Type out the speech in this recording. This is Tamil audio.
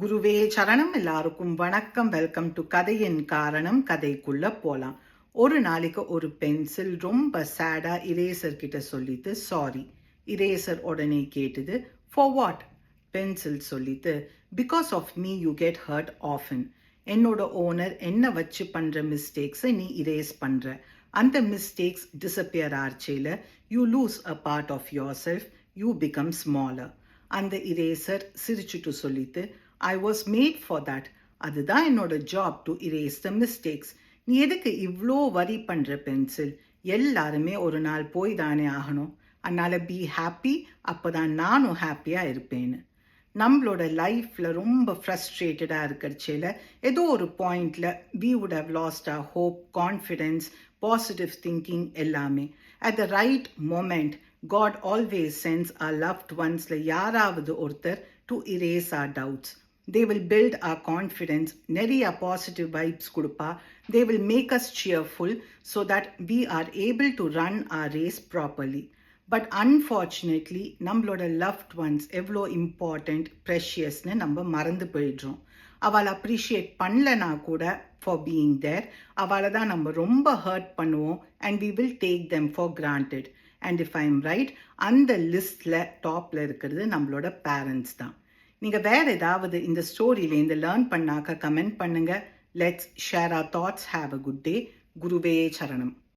குருவே சரணம் எல்லாருக்கும் வணக்கம். வெல்கம் டு கதையின் காரணம் கதைக்குள்ள போலாம். ஒரு நாளைக்கு ஒரு பென்சில் ரொம்ப சேடா இரேசர் கிட்ட சொல்லிட்டு சாரி இரேசர் உடனே கேட்டது ஃபார் வாட் பென்சில் சொல்லிட்டு because of me you get hurt often என்னோட ஓனர் என்ன வச்சு பண்ற மிஸ்டேக்ஸை நீ இரேஸ் பண்ற? அந்த mistakes disappear ஆர்ச்சேல you lose a part of yourself you become smaller அந்த இரேசர் சிரிச்சுட்டு சொல்லிட்டு I was made for that அதுதான் என்னோட job to erase the mistakes நீ எதுக்கு இவ்வளோ வரி பண்ணுற பென்சில் எல்லாருமே ஒரு நாள் போய் தானே ஆகணும். அதனால் பி ஹாப்பி அப்போ தான் நானும் ஹாப்பியாக இருப்பேன்னு. நம்மளோட லைஃப்பில் ரொம்ப ஃப்ரஸ்ட்ரேட்டடாக இருக்கிறச்சேல ஏதோ ஒரு பாயிண்டில் we would have lost a hope confidence positive thinking எல்லாமே. At the right moment God always sends a loved ஒன்ஸில் யாராவது ஒருத்தர் to erase our doubts they will build our confidence நிறைய பாசிட்டிவ் வைப்ஸ் கொடுப்பா they will make us cheerful so that we are able to run our race properly but unfortunately நம்மளோட லவ்ட் ஒன்ஸ் எவ்வளோ இம்பார்ட்டண்ட் ப்ரெஷியஸ்னு நம்ம மறந்து போயிடுறோம். அவளை அப்ரிஷியேட் பண்ணலனா கூட ஃபார் பீயிங் தேர் அவளை தான் நம்ம ரொம்ப ஹர்ட் பண்ணுவோம் and we will take them for granted and if I'm right அந்த லிஸ்ட்டில் டாப்பில் இருக்கிறது நம்மளோட பேரண்ட்ஸ் தான். நீங்கள் வேறு ஏதாவது இந்த ஸ்டோரியிலேருந்து லேர்ன் பண்ணாக்க கமெண்ட் பண்ணுங்கள் let's share our thoughts have a good day குருவே சரணம்.